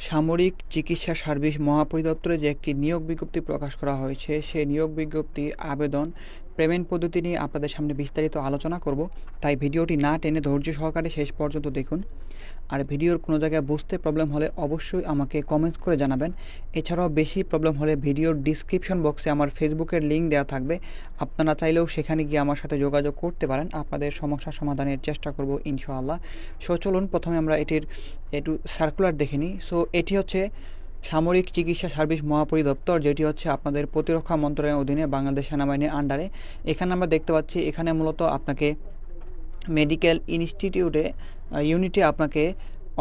সামরিক চিকিৎসা সার্ভিস মহাপরিদপ্তরে যে একটি নিয়োগ বিজ্ঞপ্তি প্রকাশ করা হয়েছে সেই নিয়োগ বিজ্ঞপ্তি আবেদন পেমেন্ট পদ্ধতি নিয়ে আপনাদের সামনে বিস্তারিত আলোচনা করব। তাই ভিডিওটি না টেনে ধৈর্য সহকারে শেষ পর্যন্ত দেখুন। আর ভিডিওর কোনো জায়গায় বুঝতে প্রবলেম হলে অবশ্যই আমাকে কমেন্টস করে জানাবেন। এছাড়াও বেশি প্রবলেম হলে ভিডিওর ডিসক্রিপশন বক্সে আমার ফেসবুকের লিঙ্ক দেওয়া থাকবে। আপনারা চাইলেও সেখানে গিয়ে আমার সাথে যোগাযোগ করতে পারেন। আপনাদের সমস্যা সমাধানের চেষ্টা করব ইনশাআল্লাহ। সো চলুন, প্রথমে আমরা এটির একটু সার্কুলার দেখে নিই। সো এটি হচ্ছে সামরিক চিকিৎসা সার্ভিস মহাপরিদপ্তর, যেটি হচ্ছে আপনাদের প্রতিরক্ষা মন্ত্রণালয়ের অধীনে বাংলাদেশ সেনাবাহিনীর আন্ডারে এখানে আমরা দেখতে পাচ্ছি, এখানে মূলত আপনাকে মেডিকেল ইনস্টিটিউটে ইউনিটে আপনাকে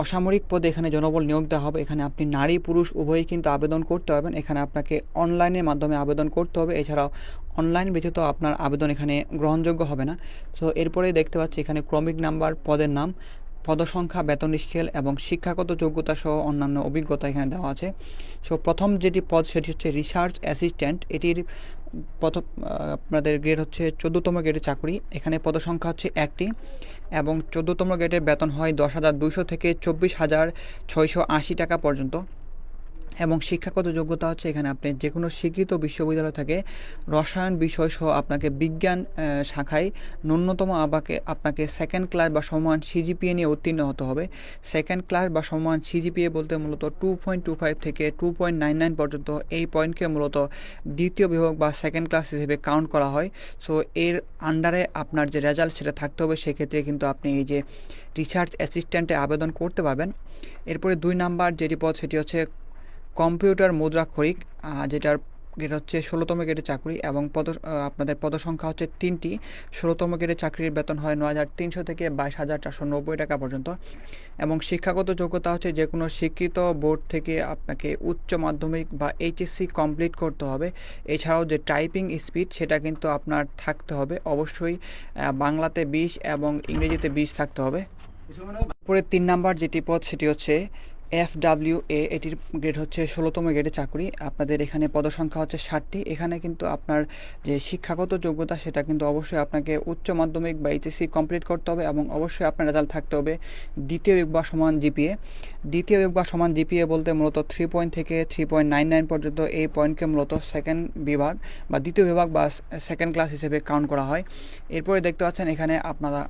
অসামরিক পদে এখানে জনবল নিয়োগ দেওয়া হবে। এখানে আপনি নারী, পুরুষ, উভয়ই কিন্তু আবেদন করতে পারবেন। এখানে আপনাকে অনলাইনের মাধ্যমে আবেদন করতে হবে। এছাড়াও অনলাইন ব্যতীত আপনার আবেদন এখানে গ্রহণযোগ্য হবে না। তো এরপরে দেখতে পাচ্ছি, এখানে ক্রমিক নাম্বার পদের নাম। পদসংখ্যা, বেতন স্কেল এবং শিক্ষাগত যোগ্যতা সহ অন্যান্য অভিজ্ঞতা এখানে দেওয়া আছে। সো, প্রথম যেটি পদ সেটি হচ্ছে রিসার্চ অ্যাসিস্ট্যান্ট। এটির প্রথম আপনাদের গ্রেড হচ্ছে চোদ্দোতম গ্রেডের চাকরি। এখানে পদসংখ্যা হচ্ছে একটি এবং চোদ্দোতম গ্রেডের বেতন হয় দশ হাজার দুইশো থেকে চব্বিশ হাজার ছয়শো আশি টাকা পর্যন্ত। এবং শিক্ষাগত যোগ্যতা হচ্ছে এখানে আপনি যে কোনো স্বীকৃত বিশ্ববিদ্যালয় থেকে রসায়ন বিষয় সহ আপনাকে বিজ্ঞান শাখায় ন্যূনতম আবাকে আপনাকে সেকেন্ড ক্লাস বা সমান সিজিপিএ নিয়ে উত্তীর্ণ হতে হবে। সেকেন্ড ক্লাস বা সমান সিজিপিএ বলতে মূলত টু পয়েন্ট টু ফাইভ থেকে টু পয়েন্ট নাইন নাইন পর্যন্ত এই পয়েন্টকে মূলত দ্বিতীয় বিভাগ বা সেকেন্ড ক্লাস হিসেবে কাউন্ট করা হয়। সো এর আন্ডারে আপনার যে রেজাল্ট সেটা থাকতে হবে, সেক্ষেত্রে কিন্তু আপনি এই যে রিসার্চ অ্যাসিস্ট্যান্টে আবেদন করতে পারবেন। এরপরে দুই নাম্বার যেটি পদ সেটি হচ্ছে কম্পিউটার মুদ্রাক্ষরিক যেটার গেট হচ্ছে ষোলোতম গেটের চাকরি এবং পদ আপনাদের পদসংখ্যা হচ্ছে তিনটি। ষোলোতম গেটের চাকরির বেতন হয় নয় হাজার তিনশো থেকে বাইশ হাজার চারশো নব্বই টাকা পর্যন্ত। এবং শিক্ষাগত যোগ্যতা হচ্ছে যে কোনো স্বীকৃত বোর্ড থেকে আপনাকে উচ্চ মাধ্যমিক বা এইচএসসি কমপ্লিট করতে হবে। এছাড়াও যে টাইপিং স্পিড সেটা কিন্তু আপনার থাকতে হবে। অবশ্যই বাংলাতে বিশ এবং ইংরেজিতে বিশ থাকতে হবে। পরে তিন নাম্বার যেটি পদ, সেটি হচ্ছে এফ ডাব্লিউ এ এটির গ্রেড হচ্ছে ষোলোতম গ্রেডের চাকরি। আপনাদের এখানে পদসংখ্যা হচ্ছে ষাটটি। এখানে কিন্তু আপনার যে শিক্ষাগত যোগ্যতা, সেটা কিন্তু অবশ্যই আপনাকে উচ্চ মাধ্যমিক বা এইচএসসি কমপ্লিট করতে হবে এবং অবশ্যই আপনার রেজাল্ট থাকতে হবে দ্বিতীয় বা সমান জিপিএ দ্বিতীয় বা সমান জিপিএ বলতে মূলত থ্রি পয়েন্ট থেকে থ্রি পয়েন্ট নাইন নাইন পর্যন্ত এই পয়েন্টকে মূলত সেকেন্ড বিভাগ বা দ্বিতীয় বিভাগ বা সেকেন্ড ক্লাস হিসেবে কাউন্ট করা হয়। এরপরে দেখতে পাচ্ছেন এখানে আপনারা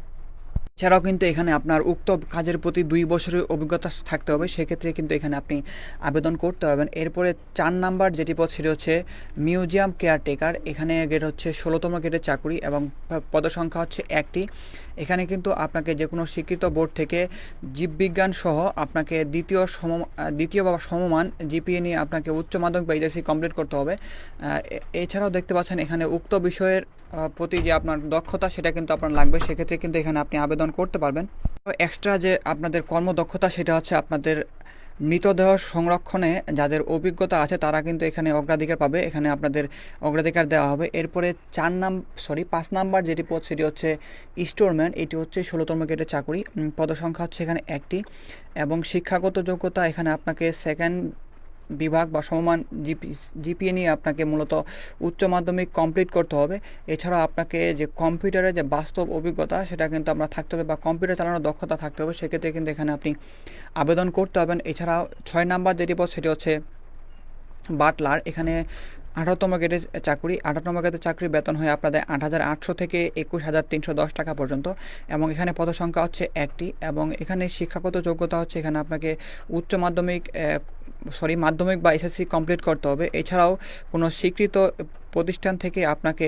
এছাড়াও কিন্তু এখানে আপনার উক্ত কাজের প্রতি দুই বছরের অভিজ্ঞতা থাকতে হবে। সেক্ষেত্রে কিন্তু এখানে আপনি আবেদন করতে পারবেন। এরপরে চার নাম্বার যেটি পদ সেটি হচ্ছে মিউজিয়াম কেয়ারটেকার। এখানে গ্রেড হচ্ছে ষোলোতম গ্রেডের চাকরি এবং পদসংখ্যা হচ্ছে একটি। এখানে কিন্তু আপনাকে যে কোনো স্বীকৃত বোর্ড থেকে জীববিজ্ঞান সহ আপনাকে দ্বিতীয় সম, দ্বিতীয় বা সমমান জিপিএ নিয়ে আপনাকে উচ্চ মাধ্যমিক বা এইচএসসি কমপ্লিট করতে হবে। এছাড়াও দেখতে পাচ্ছেন এখানে উক্ত বিষয়ের প্রতি যে আপনার দক্ষতা সেটা কিন্তু আপনার লাগবে। সেক্ষেত্রে কিন্তু এখানে আপনি আবেদন করতে পারবেন। এক্সট্রা যে আপনাদের কর্মদক্ষতা, সেটা হচ্ছে আপনাদের মৃতদেহ সংরক্ষণে যাদের অভিজ্ঞতা আছে, তারা কিন্তু এখানে অগ্রাধিকার পাবে। এখানে আপনাদের অগ্রাধিকার দেওয়া হবে। এরপরে চার নাম সরি পাঁচ নাম্বার যেটি পদ, সেটি হচ্ছে স্টোরম্যান। এটি হচ্ছে ষোলোতম গ্রেডের চাকরি। পদসংখ্যা হচ্ছে এখানে একটি। এবং শিক্ষাগত যোগ্যতা এখানে আপনাকে সেকেন্ড বিভাগ বা সমমান জিপি, জিপিএ নিয়ে আপনাকে মূলত উচ্চ মাধ্যমিক কমপ্লিট করতে হবে। এছাড়া আপনাকে যে কম্পিউটারের যে বাস্তব অভিজ্ঞতা, সেটা কিন্তু আপনার থাকতে হবে বা কম্পিউটার চালানোর দক্ষতা থাকতে হবে। সেক্ষেত্রে কিন্তু এখানে আপনি আবেদন করতে হবেন এছাড়াও ছয় নাম্বার যেটি পদ সেটি হচ্ছে বাটলার এখানে আঠারোতম গ্রেডের চাকরি আঠারোতম গ্রেডের চাকরির বেতন হয় আপনাদের আট হাজার আটশো থেকে একুশ হাজার তিনশো দশ টাকা পর্যন্ত। এবং এখানে পদসংখ্যা হচ্ছে একটি এবং এখানে শিক্ষাগত যোগ্যতা হচ্ছে এখানে আপনাকে উচ্চ মাধ্যমিক সরি, মাধ্যমিক বা এসএসসি কমপ্লিট করতে হবে। এছাড়াও কোনো স্বীকৃত প্রতিষ্ঠান থেকে আপনাকে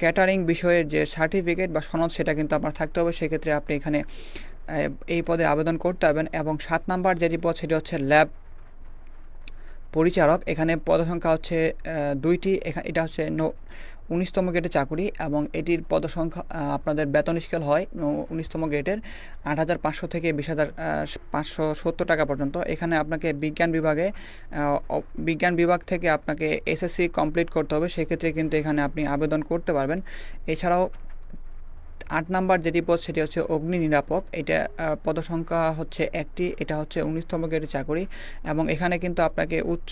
ক্যাটারিং বিষয়ের যে সার্টিফিকেট বা সনদ সেটা কিন্তু আপনার থাকতে হবে। সেক্ষেত্রে আপনি এখানে এই পদে আবেদন করতে পারবেন। এবং সাত নাম্বার যেটি পদ সেটি হচ্ছে ল্যাব পরিচারক এখানে পদসংখ্যা হচ্ছে দুইটি এখানে এটা হচ্ছে উনিশতম গ্রেডের চাকুরি এবং এটির পদসংখ্যা আপনাদের বেতন স্কেল হয় উনিশতম গ্রেডের আট হাজার পাঁচশো থেকে বিশ হাজার পাঁচশো সত্তর টাকা পর্যন্ত। এখানে আপনাকে বিজ্ঞান বিভাগে বিজ্ঞান বিভাগ থেকে আপনাকে এসএসসি কমপ্লিট করতে হবে। সেক্ষেত্রে কিন্তু এখানে আপনি আবেদন করতে পারবেন। এছাড়াও আট নাম্বার যেটি পদ সেটি হচ্ছে অগ্নি নিরাপক এটা পদসংখ্যা হচ্ছে একটি, এটা হচ্ছে উনিশতম গ্রেডের চাকরি। এবং এখানে কিন্তু আপনাকে উচ্চ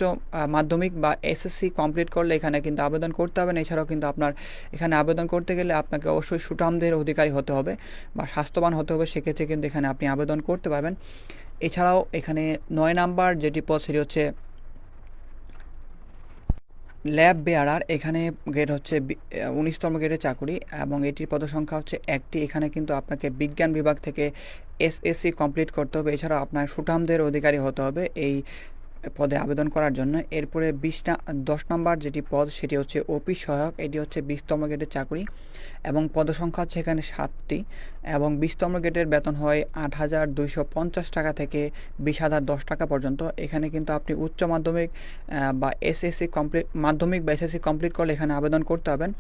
মাধ্যমিক বা এসএসসি কমপ্লিট করলে এখানে কিন্তু আবেদন করতে হবে। না এছাড়াও কিন্তু আপনার, এখানে আবেদন করতে গেলে আপনাকে অবশ্যই সুঠামদের অধিকারী হতে হবে বা স্বাস্থ্যবান হতে হবে। সেক্ষেত্রে কিন্তু এখানে আপনি আবেদন করতে পারবেন। এছাড়াও এখানে নয় নাম্বার যেটি পদ সেটি হচ্ছে ল্যাব বেয়ারার এখানে গ্রেড হচ্ছে উনিশতম গ্রেডের চাকুরি এবং এটির পদসংখ্যা হচ্ছে একটি। এখানে কিন্তু আপনাকে বিজ্ঞান বিভাগ থেকে এসএসসি কমপ্লিট করতে হবে। এছাড়াও আপনার সুঠামদের অধিকারী হতে হবে। এই পদে আবেদন করার জন্য। এরপরে বিশ দশ নম্বর যেটি পদ, সেটি হচ্ছে অফিস সহায়ক। এটি হচ্ছে বিশতম গ্রেডের চাকরি এবং পদসংখ্যা হচ্ছে এখানে সাতটি এবং বিশতম গ্রেডের বেতন হয় আট হাজার দুইশো পঞ্চাশ টাকা থেকে বিশ হাজার দশ টাকা পর্যন্ত। এখানে কিন্তু আপনি উচ্চ মাধ্যমিক বা এসএসসি কমপ্লিট, মাধ্যমিক বা এসএসসি কমপ্লিট করলে এখানে আবেদন করতে হবেন।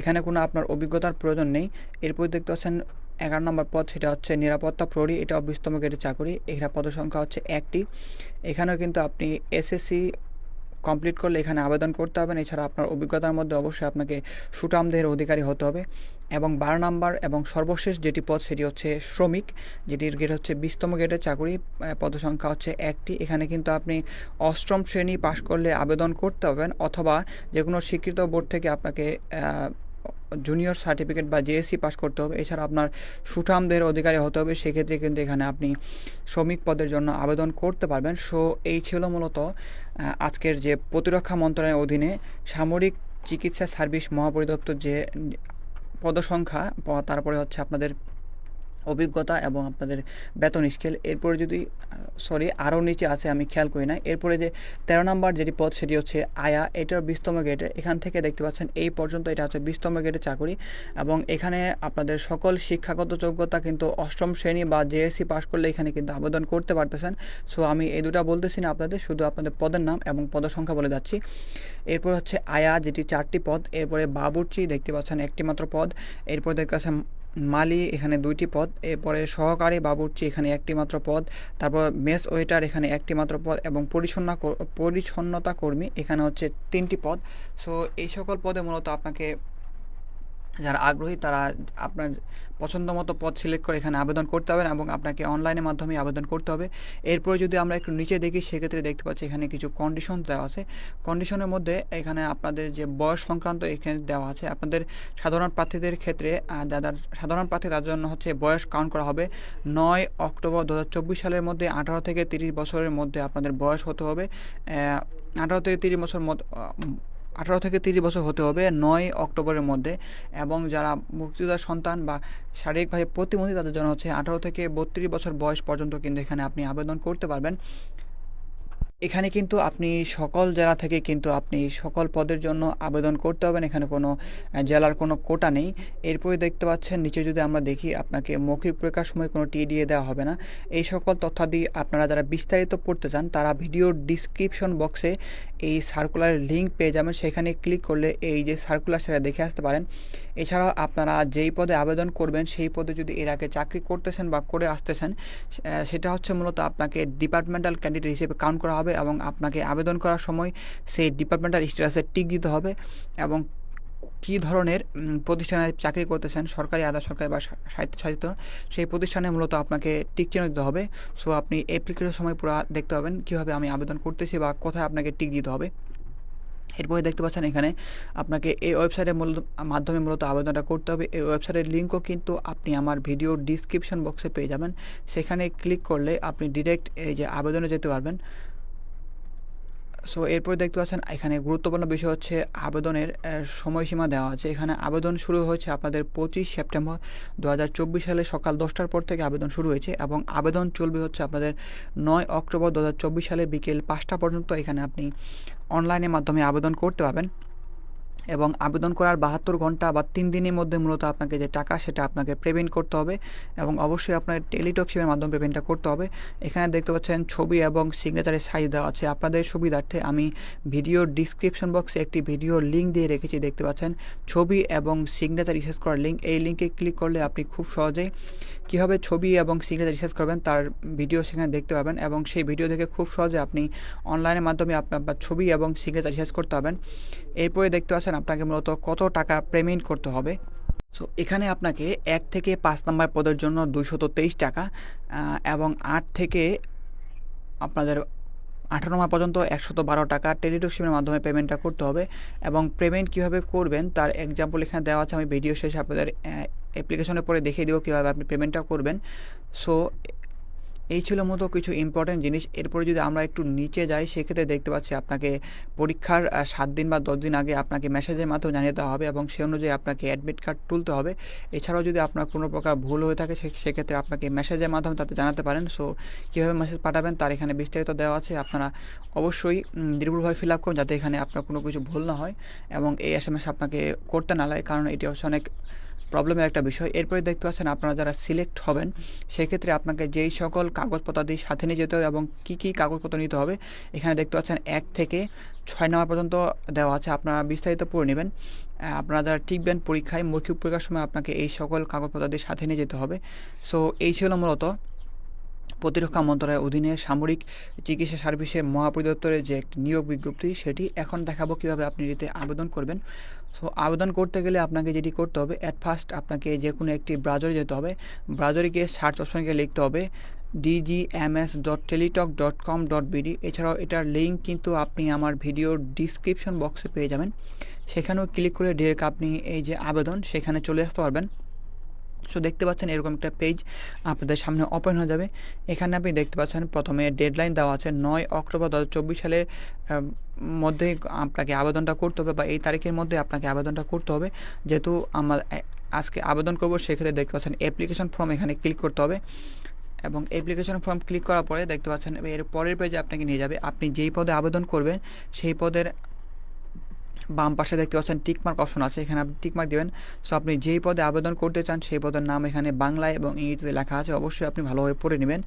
এখানে কোনো আপনার অভিজ্ঞতার প্রয়োজন নেই। এরপর দেখতে পাচ্ছেন এগারো নম্বর পদ সেটা হচ্ছে নিরাপত্তা প্রহরী, এটা বিশতম গ্রেডের চাকরি। এখানে পদসংখ্যা হচ্ছে একটি। এখানেও কিন্তু আপনি এসএসসি কমপ্লিট করলে এখানে আবেদন করতে হবেন এছাড়া আপনার অভিজ্ঞতার মধ্যে অবশ্যই আপনাকে সুটামদের অধিকারী হতে হবে। এবং বারো নাম্বার এবং সর্বশেষ যেটি পদ সেটি হচ্ছে শ্রমিক, যেটির গেট হচ্ছে বিশতম গেটের চাকরি। পদসংখ্যা হচ্ছে একটি। এখানে কিন্তু আপনি অষ্টম শ্রেণি পাশ করলে আবেদন করতে হবেন অথবা যে কোনো স্বীকৃত বোর্ড থেকে আপনাকে জুনিয়র সার্টিফিকেট বা জেএসসি পাস করতে হবে। এছাড়া আপনার সুঠামদের অধিকারী হতে হবে। সেক্ষেত্রে কিন্তু এখানে আপনি শ্রমিক পদের জন্য আবেদন করতে পারবেন। সো এই ছিল মূলত আজকের যে প্রতিরক্ষা মন্ত্রণালয়ের অধীনে সামরিক চিকিৎসা সার্ভিস মহাপরিদপ্তর যে পদসংখ্যা তারপরে হচ্ছে আপনাদের অভিজ্ঞতা এবং আপনাদের বেতন স্কেল এরপরে যদি সরি আরও নিচে আছে, আমি খেয়াল করি না এরপরে যে তেরো নম্বর যেটি পদ, সেটি হচ্ছে আয়া। এটার বিশতম গেটে এখান থেকে দেখতে পাচ্ছেন, এই পর্যন্ত এটা হচ্ছে বিশতম গেটের চাকরি। এবং এখানে আপনাদের সকল শিক্ষাগত যোগ্যতা কিন্তু অষ্টম শ্রেণি বা জেএসসি পাশ করলে এখানে কিন্তু আবেদন করতে পারতেছেন। সো আমি এই দুটা বলতেছি না আপনাদের, শুধু আপনাদের পদের নাম এবং পদের সংখ্যা বলে যাচ্ছি। এরপর হচ্ছে আয়া, যেটি চারটি পদ। এরপরে বাবুর্চি, দেখতে পাচ্ছেন একটি মাত্র পদ। এরপর দেখতে পাচ্ছেন মালি এখানে দুইটি পদ, এরপরে সহকারী বাবুর্চি এখানে একটি মাত্র পদ, তারপর মেস ওয়েটার এখানে একটি মাত্র পদ এবং পরিচ্ছন্ন পরিচ্ছন্নতা কর্মী এখানে হচ্ছে তিনটি পদ। সো এই সকল পদে মূলত আপনাকে যারা আগ্রহী তারা আপনার পছন্দ মতো পদ সিলেক্ট করে এখানে আবেদন করতে হবে এবং আপনাকে অনলাইনের মাধ্যমে আবেদন করতে হবে। এরপরে যদি আমরা একটু নিচে দেখি, সেক্ষেত্রে দেখতে পাচ্ছি এখানে কিছু কন্ডিশন দেওয়া আছে। কন্ডিশনের মধ্যে এখানে আপনাদের যে বয়স সংক্রান্ত এখানে দেওয়া আছে। আপনাদের সাধারণ প্রার্থীদের ক্ষেত্রে যাদের সাধারণ প্রার্থী তার জন্য হচ্ছে বয়স কাউন্ট করা হবে। নয় অক্টোবর দু হাজার চব্বিশ সালের মধ্যে আঠারো থেকে তিরিশ বছরের মধ্যে আপনাদের বয়স হতে হবে। আঠারো থেকে তিরিশ বছর আঠারো থেকে তিরিশ বছর হতে হবে নয় অক্টোবরের মধ্যে এবং যারা মুক্তিযোদ্ধার সন্তান বা শারীরিকভাবে প্রতিবন্ধী তাদের জন্য হচ্ছে আঠারো থেকে বত্রিশ বছর বয়স পর্যন্ত কিন্তু এখানে আপনি আবেদন করতে পারবেন। এখানে কিন্তু আপনি সকল জেলা থেকে কিন্তু আপনি সকল পদের জন্য আবেদন করতে হবেন এখানে কোনো জেলার কোনো কোটা নেই। এরপরে দেখতে পাচ্ছেন, নিচে যদি আমরা দেখি, আপনাকে মৌখিক পরীক্ষার সময় কোনো টিডিএ দেওয়া হবে না। এই সকল তথ্যাদি আপনারা যারা বিস্তারিত পড়তে চান, তারা ভিডিওর ডিসক্রিপশন বক্সে এই সার্কুলারের লিঙ্ক পেয়ে যাবেন। সেখানে ক্লিক করলে এই যে সার্কুলার সেটা দেখে আসতে পারেন। এছাড়াও আপনারা যেই পদে আবেদন করবেন, সেই পদে যদি এর আগে চাকরি করতেছেন বা করে আসতেছেন সেটা হচ্ছে মূলত আপনাকে ডিপার্টমেন্টাল ক্যান্ডিডেট হিসেবে কাউন্ট করা হবে। এবং আপনাকে আবেদন করার সময় সেই ডিপার্টমেন্টাল স্ট্যাটাসে টিক দিতে হবে এবং কী ধরনের প্রতিষ্ঠানে চাকরি করতেছেন, সরকারি, আধা সরকারি বা স্বায়ত্তশাসিত, সেই প্রতিষ্ঠানে মূলত আপনাকে টিক চিহ্ন দিতে হবে। সো, আপনি অ্যাপ্লিকেশনের সময় পুরো দেখতে পাবেন কীভাবে আমি আবেদন করতেছি বা কোথায় আপনাকে টিক দিতে হবে। এরপরে দেখতে পাচ্ছেন এখানে আপনাকে এই ওয়েবসাইটের মূলত মাধ্যমে মূলত আবেদনটা করতে হবে। এই ওয়েবসাইটের লিঙ্কও কিন্তু আপনি আমার ভিডিওর ডিসক্রিপশন বক্সে পেয়ে যাবেন। সেখানে ক্লিক করলে আপনি ডিরেক্ট এই যে আবেদনে যেতে পারবেন। সো এরপর দেখতে পাচ্ছেন এখানে গুরুত্বপূর্ণ বিষয় হচ্ছে আবেদনের সময়সীমা দেওয়া আছে। এখানে আবেদন শুরু হয়েছে আপনাদের পঁচিশ সেপ্টেম্বর দু হাজার চব্বিশ সালে সকাল দশটার পর থেকে আবেদন শুরু হয়েছে এবং আবেদন চলবে হচ্ছে আপনাদের নয় অক্টোবর দু হাজার চব্বিশ সালে বিকেল পাঁচটা পর্যন্ত এখানে আপনি অনলাইনের মাধ্যমে আবেদন করতে পারবেন। এবং আবেদন করার বাহাত্তর ঘণ্টা বা তিন দিনের মধ্যে মূলত আপনাকে যে টাকা, সেটা আপনাকে পেমেন্ট করতে হবে এবং অবশ্যই আপনার টেলিটক সিমের মাধ্যমে পেমেন্টটা করতে হবে। এখানে দেখতে পাচ্ছেন ছবি এবং সিগনেচারের সাইজ দেওয়া আছে। আপনাদের সুবিধার্থে আমি ভিডিওর ডিসক্রিপশন বক্সে একটি ভিডিও লিঙ্ক দিয়ে রেখেছি, দেখতে পাচ্ছেন। ছবি এবং সিগনেচার রিসার্চ করার লিঙ্ক এই লিঙ্কে ক্লিক করলে আপনি খুব সহজেই কীভাবে ছবি এবং সিগনেচার রিসার্চ করবেন তার ভিডিও সেখানে দেখতে পাবেন এবং সেই ভিডিও দেখে খুব সহজে আপনি অনলাইনের মাধ্যমে আপনার ছবি এবং সিগনেচার রিসার্চ করতে পারবেন। এরপরে দেখতে পাচ্ছেন আপনাকে মূলত কত টাকা পেমেন্ট করতে হবে। সো এখানে আপনাকে এক থেকে পাঁচ নম্বর পদের জন্য দুইশত তেইশ টাকা এবং আট থেকে আপনাদের আঠারো মাস পর্যন্ত একশত বারো টাকা টেলিটক মাধ্যমে পেমেন্টটা করতে হবে, এবং পেমেন্ট কীভাবে করবেন তার এক্সাম্পল এখানে দেওয়া আছে, আমি ভিডিও শেষে আপনাদের অ্যাপ্লিকেশনের পরে দেখিয়ে দেবো কীভাবে আপনি পেমেন্টটা করবেন। সো এই ছিল মতো কিছু ইম্পর্টেন্ট জিনিস। এরপরে যদি আমরা একটু নিচে যাই, সেক্ষেত্রে দেখতে পাচ্ছি আপনাকে পরীক্ষার সাত দিন বা দশ দিন আগে আপনাকে মেসেজের মাধ্যমে জানিয়ে দেওয়া হবে এবং সে অনুযায়ী আপনাকে অ্যাডমিট কার্ড তুলতে হবে। এছাড়াও যদি আপনার কোনো প্রকার ভুল হয়ে থাকে সেক্ষেত্রে আপনাকে মেসেজের মাধ্যমে তাতে জানাতে পারেন। সো কীভাবে মেসেজ পাঠাবেন তার এখানে বিস্তারিত দেওয়া আছে। আপনারা অবশ্যই নির্ভুলভাবে ফিল আপ করুন যাতে এখানে আপনার কোনো কিছু ভুল না হয় এবং এই এস এম এস আপনাকে করতে না লাগে, কারণ এটি হচ্ছে অনেক প্রবলেমের একটা বিষয়। এরপরে দেখতে পাচ্ছেন আপনারা যারা সিলেক্ট হবেন, সেক্ষেত্রে আপনাকে যেই সকল কাগজপত্রাদি সাথে নিয়ে যেতে হবে এবং কী কী কাগজপত্র নিতে হবে, এখানে দেখতে পাচ্ছেন এক থেকে ছয় নম্বর পর্যন্ত দেওয়া আছে। আপনারা বিস্তারিত পড়ে নেবেন। আপনারা যারা টিকবেন পরীক্ষায়, মৌখিক পরীক্ষার সময় আপনাকে এই সকল কাগজপত্রাদি সাথে নিয়ে যেতে হবে। সো এই ছিল মূলত প্রতিরক্ষা মন্ত্রণালয়ের অধীনে সামরিক চিকিৎসা সার্ভিসের মহাপরিদপ্তরের যে একটি নিয়োগ বিজ্ঞপ্তি, সেটি এখন দেখাবো কীভাবে আপনি এটিতে আবেদন করবেন। সো আবেদন করতে গেলে আপনাকে যেটি করতে হবে অ্যাট ফার্স্ট আপনাকে যে কোনো একটি ব্রাউজারে যেতে হবে। ব্রাউজারে গিয়ে সার্চ অপশনকে লিখতে হবে DGMS dot Teletalk dot com dot BD এছাড়াও এটার লিঙ্ক কিন্তু আপনি আমার ভিডিওর ডিসক্রিপশন বক্সে পেয়ে যাবেন। সেখানেও ক্লিক করে ডিরেক্ট আপনি এই যে আবেদন, সেখানে চলে আসতে পারবেন। সো দেখতে পাচ্ছেন এরকম একটা পেজ আপনাদের সামনে ওপেন হয়ে যাবে। এখানে আপনি দেখতে পাচ্ছেন প্রথমে ডেডলাইন দেওয়া আছে নয় অক্টোবর দু চব্বিশ সালে মধ্যে আপনাকে আবেদনটা করতে হবে বা এই তারিখের মধ্যে আপনাকে আবেদনটা করতে হবে। যেহেতু আমার আজকে আবেদন করব, সেক্ষেত্রে দেখতে পাচ্ছেন অ্যাপ্লিকেশন ফর্ম এখানে ক্লিক করতে হবে। এবং অ্যাপ্লিকেশন ফর্ম ক্লিক করার পরে দেখতে পাচ্ছেন এর পরের পেজে আপনাকে নিয়ে যাবে। আপনি যেই পদে আবেদন করবেন, সেই পদের বাম পাশে দেখতে পাচ্ছেন টিকমার্ক অপশন আছে, এখানে আপনি টিকমার্ক দেবেন। সো আপনি যেই পদে আবেদন করতে চান, সেই পদের নাম এখানে বাংলায় এবং ইংরেজিতে লেখা আছে। অবশ্যই আপনি ভালোভাবে পড়ে নেবেন।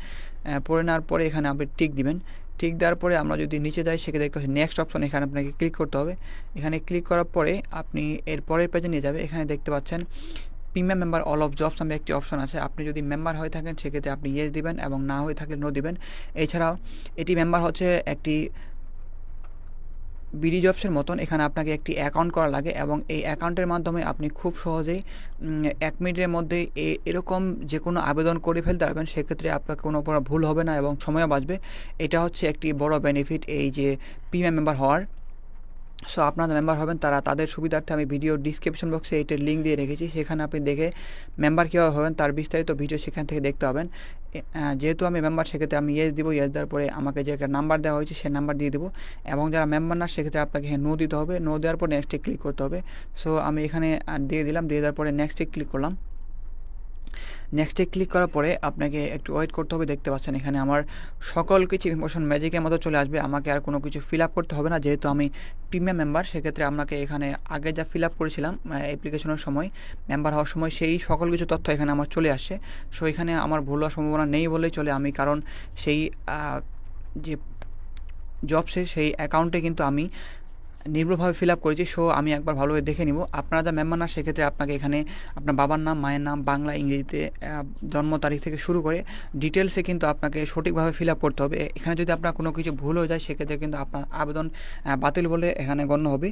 পড়ে নেওয়ার পরে এখানে আপনি টিক দিবেন। টিক দেওয়ার পরে আমরা যদি নিচে যাই সেক্ষেত্রে দেখতে পাচ্ছি নেক্সট অপশন এখানে আপনাকে ক্লিক করতে হবে। এখানে ক্লিক করার পরে আপনি এর পরের পেজে নিয়ে যাবে। এখানে দেখতে পাচ্ছেন premium member all of jobs নামে একটি অপশন আছে। আপনি যদি মেম্বার হয়ে থাকেন, সেক্ষেত্রে আপনি ইয়েস দিবেন এবং না হয়ে থাকলে নো দিবেন। এছাড়াও এটি মেম্বার হচ্ছে একটি বিডি জবসের মতন এখানে আপনাকে একটি অ্যাকাউন্ট করা লাগে এবং এই অ্যাকাউন্টের মাধ্যমে আপনি খুব সহজেই এক মিনিটের মধ্যে এরকম যে কোনো আবেদন করে ফেলতে পারবেন। সেক্ষেত্রে আপনার কোনো ভুল হবে না এবং সময় বাঁচবে। এটা হচ্ছে একটি বড় বেনিফিট এই যে প্রিমিয়াম মেম্বার হওয়ার। সো আপনারা মেম্বার হবেন, তারা তাদের সুবিধার্থে আমি ভিডিও ডিসক্রিপশন বক্সে এইটার লিঙ্ক দিয়ে রেখেছি। সেখানে আপনি দেখে মেম্বার কীভাবে হবেন, তার বিস্তারিত ভিডিও সেখান থেকে দেখতে পাবেন। যেহেতু আমি মেম্বার সেক্ষেত্রে আমি ইয়েস দিব ইয়েস দেওয়ার পরে আমাকে যে একটা নাম্বার দেওয়া হয়েছে, সেই নাম্বার দিয়ে দেবো। এবং যারা মেম্বার না, সেক্ষেত্রে আপনাকে হ্যাঁ নো দিতে হবে। নো দেওয়ার পর নেক্সটে ক্লিক করতে হবে। সো আমি এখানে দিয়ে দিলাম, দিয়ে দেওয়ার পরে নেক্সটে ক্লিক করলাম। নেক্সটে ক্লিক করার পরে আপনাকে একটু ওয়েট করতে হবে। দেখতে পাচ্ছেন এখানে আমার সকল কিছু ইনফরমেশন ম্যাজিকের মতো চলে আসবে। আমাকে আর কোনো কিছু ফিল আপ করতে হবে না। যেহেতু আমি প্রিমিয়াম মেম্বার সেক্ষেত্রে আপনাকে এখানে আগে যা ফিল আপ করেছিলাম অ্যাপ্লিকেশনের সময় মেম্বার হওয়ার সময় সেই সকল কিছু তথ্য এখানে আমার চলে আসছে সো এখানে আমার ভুল হওয়ার সম্ভাবনা নেই বলেই চলে আমি। কারণ সেই যে জবসে সেই অ্যাকাউন্টে কিন্তু আমি নির্ভুলভাবে ফিল আপ করেছি সো আমি একবার ভালোভাবে দেখে নিব। আপনারা যা মেম্বার না, সেক্ষেত্রে আপনাকে এখানে আপনার বাবার নাম, মায়ের নাম, বাংলা, ইংরেজিতে জন্ম তারিখ থেকে শুরু করে ডিটেলসে কিন্তু আপনাকে সঠিকভাবে ফিল আপ করতে হবে। এখানে যদি আপনার কোনো কিছু ভুল হয়ে যায়, সেক্ষেত্রে কিন্তু আপনার আবেদন বাতিল বলে এখানে গণ্য হবে।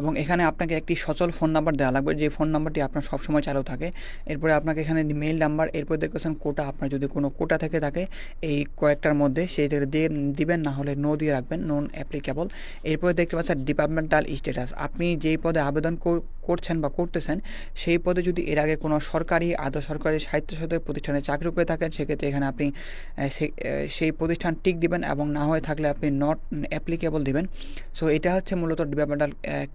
এবং এখানে আপনাকে একটি সচল ফোন নাম্বার দেওয়া লাগবে। যে ফোন নাম্বারটি আপনার সবসময় চালু থাকে। এরপরে আপনাকে এখানে মেইল নাম্বার এরপরে দেখতেছেন কোটা। আপনার যদি কোনো কোটা থেকে থাকে, এই কয়েকটার মধ্যে সেইটাকে দিয়ে দিবেন, না হলে নো দিয়ে রাখবেন নন অ্যাপ্লিকেবল এরপরে দেখতে পাচ্ছেন ডিপার্টমেন্টাল স্ট্যাটাস আপনি যেই পদে আবেদন করছেন বা করতেছেন, সেই পদে যদি এর আগে কোনো সরকারি, আধা সরকারি সাহিত্যসাথী প্রতিষ্ঠানে চাকরি করে থাকেন, সেক্ষেত্রে এখানে আপনি সেই প্রতিষ্ঠান টিক দিবেন এবং না হয়ে থাকলে আপনি নট অ্যাপ্লিকেবল দিবেন। সো এটা হচ্ছে মূলত ডিপার্টমেন্টাল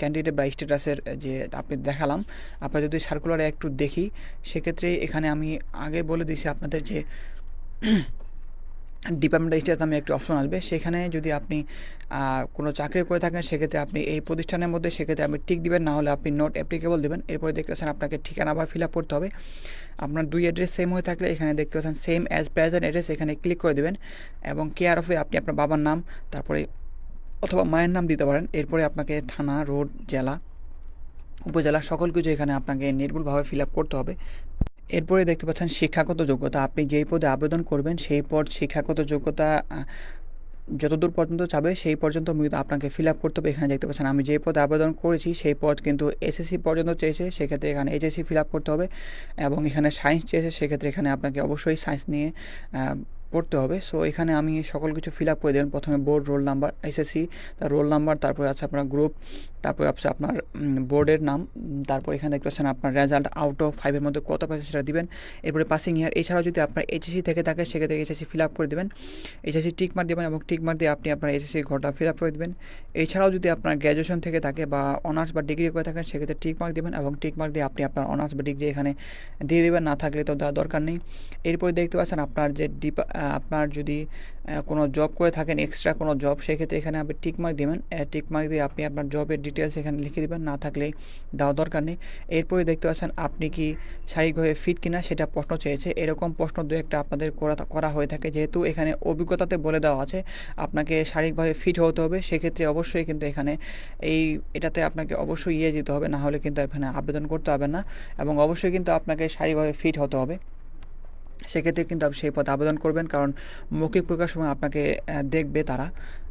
ক্যান্ডিডেট বা স্ট্যাটাসের যে আপনি দেখালাম, আপনার যদি সার্কুলারে একটু দেখি, সেক্ষেত্রে এখানে আমি আগে বলে দিয়েছি আপনাদের যে ডিপার্টমেন্ট স্টেট নামে একটি অপশন আসবে। সেখানে যদি আপনি কোনো চাকরি করে থাকেন, সেক্ষেত্রে আপনি এই প্রতিষ্ঠানের মধ্যে, সেক্ষেত্রে আপনি টিক দিবেন, না হলে আপনি নোট অ্যাপ্লিকেবল দেবেন। এরপরে দেখতে পাচ্ছেন আপনাকে ঠিকানা আবার ফিল আপ করতে হবে। আপনার দুই অ্যাড্রেস সেম হয়ে থাকলে এখানে দেখতে পাচ্ছেন সেম অ্যাজ প্রেজেন্ট অ্যাড্রেস এখানে ক্লিক করে দেবেন এবং কেয়ার অফে আপনি আপনার বাবার নাম, তারপরে অথবা মায়ের নাম দিতে পারেন। এরপরে আপনাকে থানা, রোড, জেলা, উপজেলা সকল কিছু এখানে আপনাকে নির্ভুলভাবে ফিল আপ করতে হবে। এরপরে দেখতে পাচ্ছেন শিক্ষাগত যোগ্যতা। আপনি যেই পদে আবেদন করবেন, সেই পদ শিক্ষাগত যোগ্যতা যতদূর পর্যন্ত চাবে, সেই পর্যন্ত আপনাকে ফিল আপ করতে হবে। এখানে দেখতে পাচ্ছেন, আমি যে পদে আবেদন করেছি, সেই পদ কিন্তু এসএসসি পর্যন্ত চেয়েছে, সেক্ষেত্রে এখানে এইচএসসি ফিল আপ করতে হবে। এবং এখানে সায়েন্স চেয়েছে, সেক্ষেত্রে এখানে আপনাকে অবশ্যই সায়েন্স নিয়ে পড়তে হবে। সো এখানে আমি সকল কিছু ফিল আপ করে দেবেন প্রথমে বোর্ড রোল নাম্বার এসএসসি তার রোল নাম্বার তারপরে আছে আপনার গ্রুপ তারপরে আছে আপনার বোর্ডের নাম তারপর এখানে দেখতে পাচ্ছেন আপনার রেজাল্ট আউট অফ ফাইভের মধ্যে কত পাইছে সেটা দিবেন। এরপরে পাসিং ইয়ার এছাড়াও যদি আপনার এইচএসসি থেকে থাকে, সেক্ষেত্রে এইচএসসি ফিল আপ করে দেবেন। এইচএসসি টিক মার দেবেন এবং টিক মার্ক দিয়ে আপনি আপনার এইচএসসি ঘরটা ফিল আপ করে দেবেন। এছাড়াও যদি আপনার গ্র্যাজুয়েশন থেকে থাকে বা অনার্স বা ডিগ্রি করে থাকেন, সেক্ষেত্রে টিক মার্ক দেবেন এবং টিক মার্ক দিয়ে আপনি আপনার অনার্স বা ডিগ্রি এখানে দিয়ে দেবেন। না থাকলে তো দেওয়ার দরকার নেই। এরপরে দেখতে পাচ্ছেন আপনার যে ডিপা আপনার যদি কোনো জব করে থাকেন এক্সট্রা কোনো জব সেক্ষেত্রে এখানে আপনি টিকমার্ক দেবেন। টিক মার্ক দিয়ে আপনি আপনার জবের ডিটেলস এখানে লিখে দেবেন, না থাকলে দেওয়া দরকার নেই। এরপরে দেখতে পাচ্ছেন, আপনি কি শারীরিকভাবে ফিট কিনা সেটা প্রশ্ন চেয়েছে। এরকম প্রশ্ন দু একটা আপনাদের করা করা হয়ে থাকে। যেহেতু এখানে অভিজ্ঞতাতে বলে দেওয়া আছে, আপনাকে শারীরিকভাবে ফিট হতে হবে, সেক্ষেত্রে অবশ্যই কিন্তু এখানে এই, এটাতে আপনাকে অবশ্যই ইয়ে যেতে হবে। না হলে কিন্তু এখানে আবেদন করতে হবে না এবং অবশ্যই কিন্তু আপনাকে শারীরিকভাবে ফিট হতে হবে। সেক্ষেত্রে কিন্তু আপনি সেই পথে আবেদন করবেন, কারণ মৌখিক পরীক্ষার সময় আপনাকে দেখবে তারা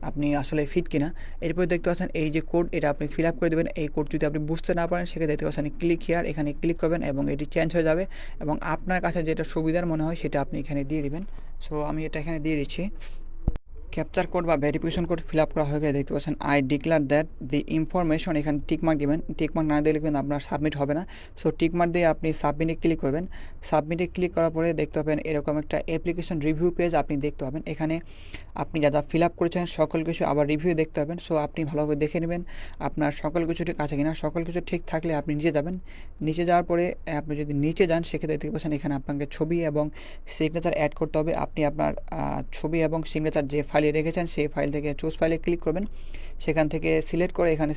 আপনি আসলে ফিট কিনা। এরপর দেখতে পাচ্ছেন এই যে কোড এটা আপনি ফিল আপ করে দেবেন। এই কোড যদি আপনি বুঝতে না পারেন, সেক্ষেত্রে দেখতে পাচ্ছেন ক্লিক হিয়ার এখানে ক্লিক করবেন এবং এটি চেঞ্জ হয়ে যাবে এবং আপনার কাছে যেটা সুবিধার মনে হয়, সেটা আপনি এখানে দিয়ে দেবেন। সো আমি এটা এখানে দিয়ে দিচ্ছি। ক্যাপচার কোড বা ভেরিফিকেশন কোড ফিল আপ করা হয়ে গেলে দেখতে পাচ্ছেন I declare that the information এখানে টিকমার্ক দেবেন। টিকমার্ক না দিলে কিন্তু আপনার সাবমিট হবে না। সো টিকমার্ক দিয়ে আপনি সাবমিটে ক্লিক করবেন। সাবমিটে ক্লিক করার পরে দেখতে পাবেন এরকম একটা অ্যাপ্লিকেশন রিভিউ পেজ আপনি দেখতে পাবেন। এখানে আপনি যা যা ফিল আপ করেছেন, সকল কিছু আবার রিভিউ দেখতে পাবেন। সো আপনি ভালোভাবে দেখে নেবেন আপনার সকল কিছু ঠিক আছে কিনা। সকল কিছু ঠিক থাকলে আপনি নিচে যাবেন। নিচে যাওয়ার পরে আপনি যদি নিচে যান, সেক্ষেত্রে দেখতে পাচ্ছেন এখানে আপনাকে ছবি এবং সিগনেচার অ্যাড করতে হবে। আপনি আপনার ছবি এবং সিগনেচার যে ফাইলে রেখেছেন, সেই ফাইল থেকে চুজ ফাইলে ক্লিক করবেন। সেখান থেকে সিলেক্ট করে এখানে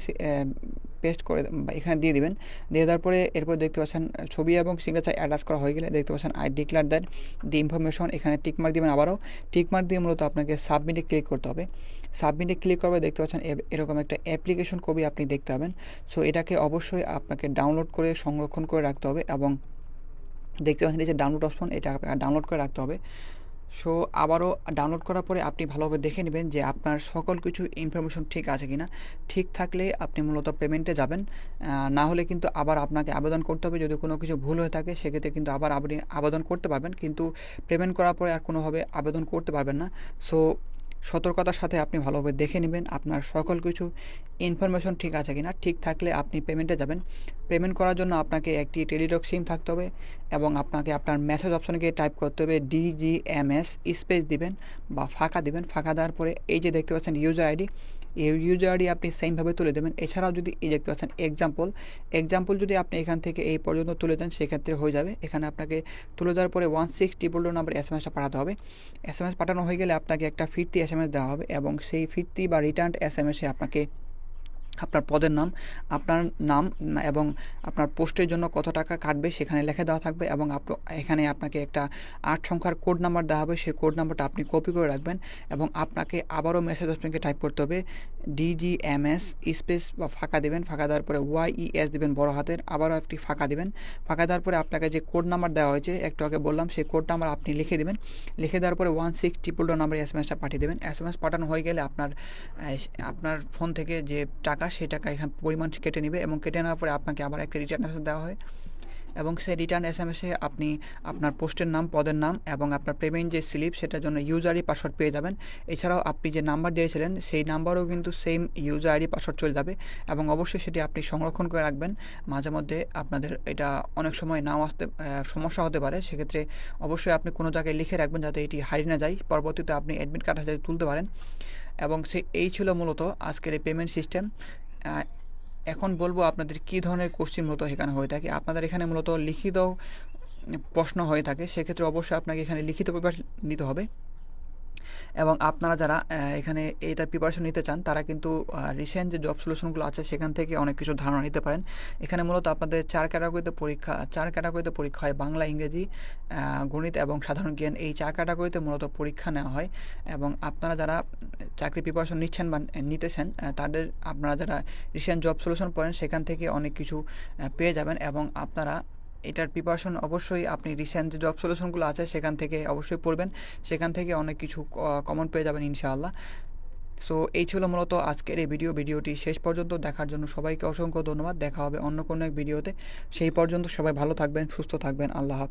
পেস্ট করে এখানে দিয়ে দিবেন। দিয়ে দেওয়ার পরে এরপর দেখতে পাচ্ছেন, ছবি এবং সিগনেচার অ্যাটাচ করা হয়ে গেলে দেখতে পাচ্ছেন I declare that the information এখানে টিকমার্ক দিবেন আবারও। টিকমার্ক দিয়ে মূলত আপনাকে সাবমিটে ক্লিক করতে হবে। সাবমিটে ক্লিক করবে দেখতে পাচ্ছেন এরকম একটা অ্যাপ্লিকেশন কপি আপনি দেখতে পাবেন। সো এটাকে অবশ্যই আপনাকে ডাউনলোড করে সংরক্ষণ করে রাখতে হবে এবং দেখতে পাচ্ছেন এই যে ডাউনলোড অপশন এটা ডাউনলোড করে রাখতে হবে। সো আবারও ডাউনলোড করার পরে আপনি ভালোভাবে দেখে নেবেন যে আপনার সকল কিছু ইনফরমেশন ঠিক আছে কি না ঠিক থাকলে আপনি মূলত পেমেন্টে যাবেন। না হলে কিন্তু আবার আপনাকে আবেদন করতে হবে। যদি কোনো কিছু ভুল হয়ে থাকে, সেক্ষেত্রে কিন্তু আবার আপনি আবেদন করতে পারবেন। কিন্তু পেমেন্ট করার পরে আর কোনোভাবে আবেদন করতে পারবেন না। সো সতর্কতার সাথে আপনি ভালোভাবে দেখে নেবেন, আপনার সকল কিছু ইনফরমেশন ঠিক আছে কিনা, ঠিক থাকলে আপনি পেমেন্টে যাবেন। পেমেন্ট করার জন্য আপনাকে একটি টেলিটক সিম থাকতে হবে এবং আপনাকে আপনার মেসেজ অপশানে গিয়ে টাইপ করতে হবে ডিজিএমএস স্পেস দিবেন বা ফাঁকা দিবেন। ফাঁকা দেওয়ার পরে এই যে দেখতে পাচ্ছেন ইউজার আইডি এই ইউজার আইডি আপনি সেমভাবে তুলে দেবেন। এছাড়াও যদি এই দেখতে পাচ্ছেন এক্সাম্পল এক্সাম্পল যদি আপনি এখান থেকে এই পর্যন্ত তুলে দেন, সেক্ষেত্রে হয়ে যাবে। এখানে আপনাকে তুলে দেওয়ার পরে one six triple number S M এসটা পাঠাতে হবে। এস এম এস পাঠানো হয়ে গেলে আপনাকে একটা ফিরতি এস এম এস দেওয়া হবে এবং সেই ফিরতি বা রিটার্ন এস এম এসে আপনাকে আপনার পদের নাম, আপনার নাম এবং আপনার পোস্টের জন্য কত টাকা কাটবে সেখানে লেখা দেওয়া থাকবে এবং এখানে আপনাকে একটা আট সংখ্যার কোড নাম্বার দেওয়া হবে। সেই কোড নাম্বারটা আপনি কপি করে রাখবেন এবং আপনাকে আবারও মেসেজ অপশনকে টাইপ করতে হবে। ডিজিএমএস স্পেস বা ফাঁকা দেবেন, ফাঁকা দেওয়ার পরে ওয়াই এস দেবেন বড় হাতের, আবারও একটি ফাঁকা দেবেন। ফাঁকা দেওয়ার পরে আপনাকে যে কোড নাম্বার দেওয়া হয়েছে, একটু আগে বললাম, সেই কোড নাম্বার আপনি লিখে দেবেন। লিখে দেওয়ার পরে ওয়ান সিক্স ট্রিপল নাম্বারে এস এম পাঠিয়ে দেবেন। এস এম এস পাঠানো হয়ে গেলে আপনার আপনার ফোন থেকে যে টাকা, সেই টাকা এখানে পরিমাণ কেটে নেবে এবং কেটে নেওয়ার পরে আপনাকে আবার একটা রিটার্ন দেওয়া হয়। এবং সেই রিটার্ন এস এম এসে আপনি আপনার পোস্টের নাম, পদের নাম এবং আপনার পেমেন্ট যে স্লিপ সেটার জন্য ইউজার আইডি পাসওয়ার্ড পেয়ে যাবেন। এছাড়াও আপনি যে নাম্বার দিয়েছিলেন, সেই নাম্বারও কিন্তু সেম ইউজার আইডি পাসওয়ার্ড চলে যাবে এবং অবশ্যই সেটি আপনি সংরক্ষণ করে রাখবেন। মাঝে মধ্যে আপনাদের এটা অনেক সময় নাও আসতে সমস্যা হতে পারে। সেক্ষেত্রে অবশ্যই আপনি কোনো জায়গায় লিখে রাখবেন যাতে এটি হারিয়ে না যায়। পরবর্তীতে আপনি অ্যাডমিট কার্ড হাতে তুলতে পারেন। এবং সে, এই ছিল মূলত আজকের এই পেমেন্ট সিস্টেম এখন বলব আপনাদের কি ধরনের কোশ্চিন মূলত এখানে হয়ে থাকে? আপনাদের এখানে মূলত লিখিত প্রশ্ন হয়ে থাকে। সেক্ষেত্রে অবশ্যই আপনাকে এখানে লিখিত পেপার নিতে হবে। এবং আপনারা যারা এখানে এইটা প্রিপারেশন নিতে চান, তারা কিন্তু রিসেন্ট যে জব সলিউশনগুলো আছে, সেখান থেকে অনেক কিছু ধারণা নিতে পারেন। এখানে মূলত আপনাদের চার ক্যাটাগরিতে পরীক্ষা, চার ক্যাটাগরিতে পরীক্ষা হয়, বাংলা, ইংরেজি গণিত এবং সাধারণ জ্ঞান। এই চার ক্যাটাগরিতে মূলত পরীক্ষা নেওয়া হয় এবং আপনারা যারা চাকরি প্রিপারেশন নিচ্ছেন বা নিতেছেন তাদের, আপনারা যারা রিসেন্ট জব সলিউশন পড়েন সেখান থেকে অনেক কিছু পেয়ে যাবেন এবং আপনারা এটার প্রিপারেশন অবশ্যই আপনি রিসেন্ট যে জব সলিউশনগুলো আছে সেখান থেকে অবশ্যই পড়বেন। সেখান থেকে অনেক কিছু কমন পেয়ে যাবেন ইনশাআল্লাহ। সো এই ছিল মূলত আজকের এই ভিডিও ভিডিওটি শেষ পর্যন্ত দেখার জন্য সবাইকে অসংখ্য ধন্যবাদ। দেখা হবে অন্য কোনো এক ভিডিওতে সেই পর্যন্ত সবাই ভালো থাকবেন, সুস্থ থাকবেন। আল্লাহ